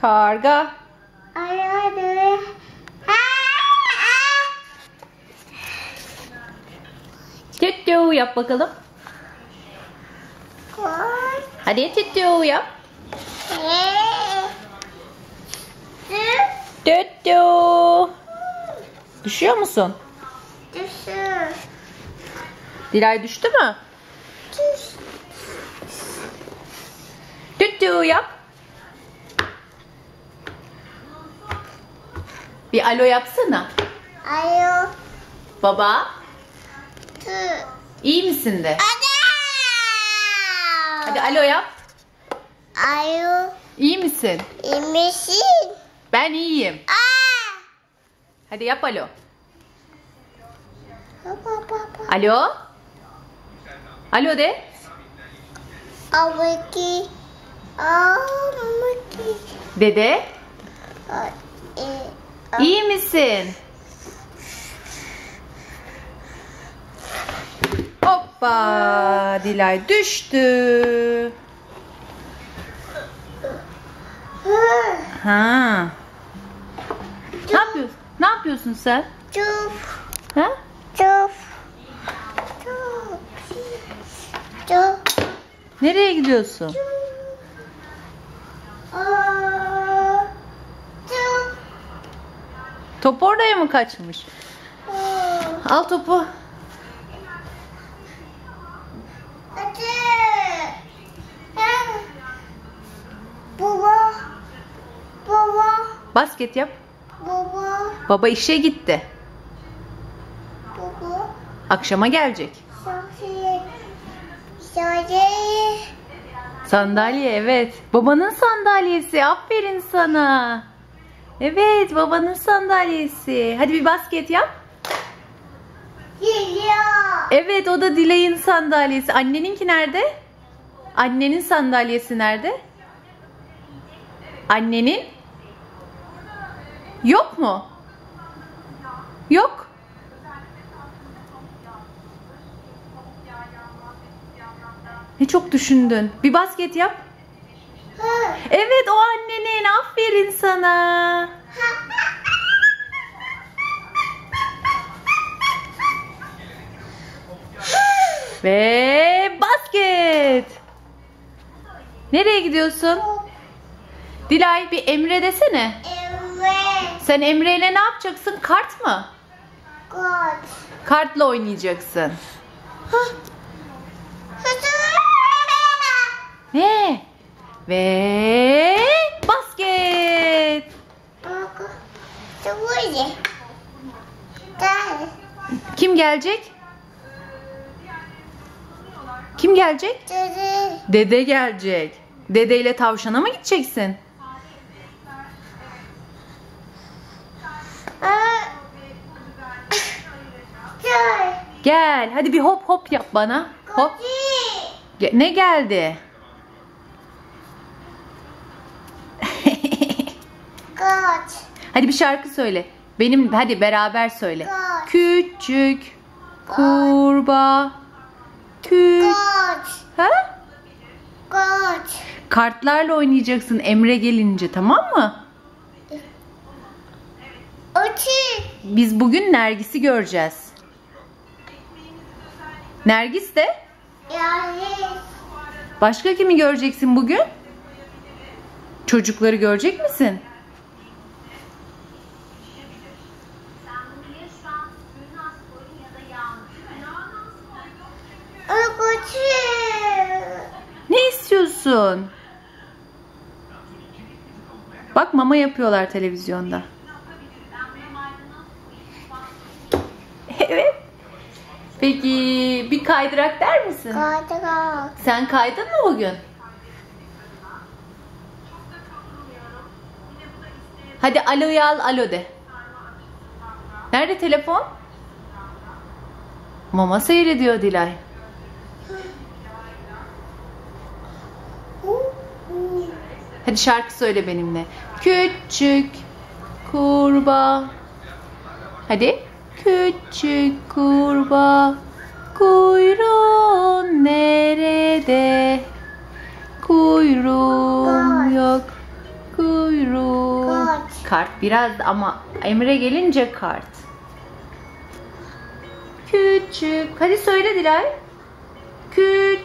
Karga. Aradı. Tüttü yap bakalım. Hadi tüttü yap. Tüttü. Düşüyor musun? Düşür. Dilay düştü mü? Düş. Tüttü yap. Bir alo yapsana. Ayo. Baba, Tu. iyi misin de? Ada. Hadi alo yap. Ayo. İyi misin? İmişin. Ben iyiyim. Aa. Hadi yap alo. Baba baba. Alo? Alo de. Avaki. Avaki. Dede, E. iyi misin? Hoppa, Dilay düştü. Ha. Ne yapıyorsun? Ne yapıyorsun sen? Çuf. Ha? Çuf. Çuf. Çuf. Nereye gidiyorsun? Aa. Top oraya mı kaçmış? Al topu. Baba. Baba. Basket yap. Baba. Baba işe gitti. Baba. Akşama gelecek. Şahsi. Şahsi. Sandalye evet. Babanın sandalyesi. Aferin sana. Evet babanın sandalyesi. Hadi bir basket yap. Geliyor. Evet o da Dilay'ın sandalyesi. Anneninki nerede? Annenin sandalyesi nerede? Annenin? Yok mu? Yok. Ne çok düşündün. Bir basket yap. Evet o annenin. Aferin sana. Ve basket. Nereye gidiyorsun? Dilay bir Emre desene. Evet. Sen Emre ile ne yapacaksın? Kart mı? Koç. Kartla oynayacaksın. Ne? Ve basket. Bak. Sıvıcı. Gel. Kim gelecek? Kim gelecek? Dedi. Dede gelecek. Dede ile tavşana mı gideceksin? Gel. Gel. Hadi bir hop hop yap bana. Hop. Ge- Ne geldi? Hadi bir şarkı söyle. Benim hadi beraber söyle. Koç. Küçük kurbağa. Küç. Koç. Ha? Koç. Kartlarla oynayacaksın Emre gelince tamam mı? Uçi. Biz bugün Nergis'i göreceğiz. Nergis de Yani. başka kimi göreceksin bugün? Çocukları görecek misin? Ne istiyorsun? Bak mama yapıyorlar televizyonda. Evet. Peki bir kaydırak der misin? Koçak. Sen kaydın mı bugün? Hadi aloyu al alo de. Nerede telefon? Mama seyrediyor Dilay. Hadi şarkı söyle benimle. Küçük kurbağa. Hadi. Küçük kurbağa. Kuyruğun nerede? Kuyruğum yok. Kuyruğum Kart biraz ama Emre gelince kart. Küçük. Hadi söyle Dilay.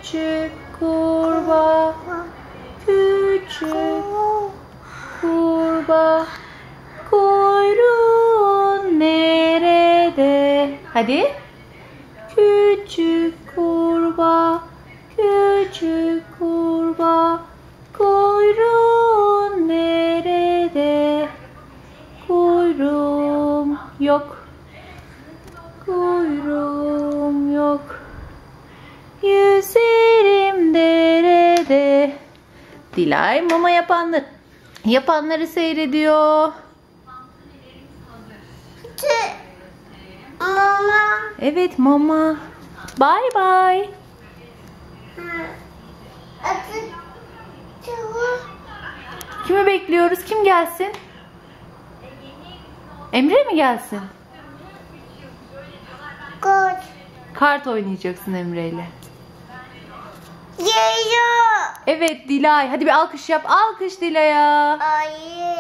Küçük kurbağa. Küçük kurbağa. Kuyruğun nerede? Hadi. Küçük kurbağa. Küçük kurbağa. Kuyruğun nerede? Kuyruğum yok. Dilay mama yapanlar yapanları seyrediyor. Mama. Evet mama. Bye bye. Kimi bekliyoruz? Kim gelsin? Emre mi gelsin? Koç. Kart oynayacaksın Emre ile. Geliyor. Evet Dilay. Hadi bir alkış yap. Alkış Dilay'a. Ayı.